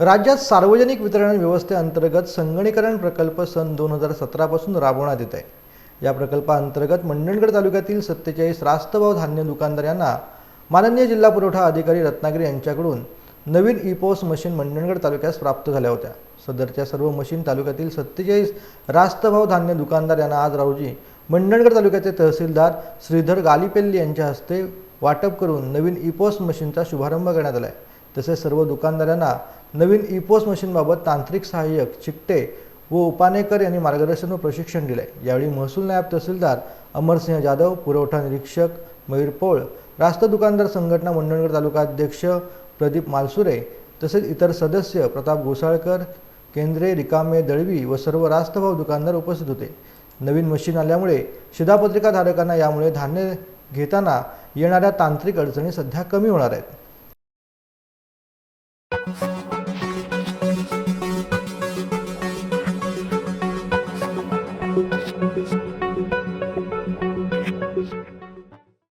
राज्यात सार्वजनिक वितरण व्यवस्थेअंतर्गत संगणीकरण प्रकल्प सन दोन हजार सतरापासून राबवण्यात येत आहे. या प्रकल्पाअंतर्गत मंडणगड तालुक्यातील सत्तेचाळीस रास्तभाव धान्य दुकानदार यांना माननीय जिल्हा पुरवठा अधिकारी रत्नागिरी यांच्याकडून नवीन ई मशीन मंडणगड तालुक्यास प्राप्त झाल्या होत्या. सदरच्या सर्व मशीन तालुक्यातील सत्तेचाळीस रास्तभाव धान्य दुकानदार यांना आज रोजी मंडणगड तालुक्याचे तहसीलदार श्रीधर गालिपेल्ली यांच्या हस्ते वाटप करून नवीन ई मशीनचा शुभारंभ करण्यात आला आहे. तसेच सर्व दुकानदारांना नवीन ई पोस मशीनबाबत तांत्रिक सहाय्यक चिकटे व उपानेकर यांनी मार्गदर्शन व प्रशिक्षण दिले यावेळी महसूल नायब तहसीलदार अमरसिंह जाधव पुरवठा निरीक्षक मयूर पोळ रास्त दुकानदार संघटना मंडणगड तालुका अध्यक्ष प्रदीप मालसुरे तसेच इतर सदस्य प्रताप गोसाळकर केंद्रे रिकामे दळवी व सर्व रास्तभाव दुकानदार उपस्थित होते. नवीन मशीन आल्यामुळे शिधापत्रिका धारकांना यामुळे धान्य घेताना येणाऱ्या तांत्रिक अडचणी सध्या कमी होणार आहेत. Thank you.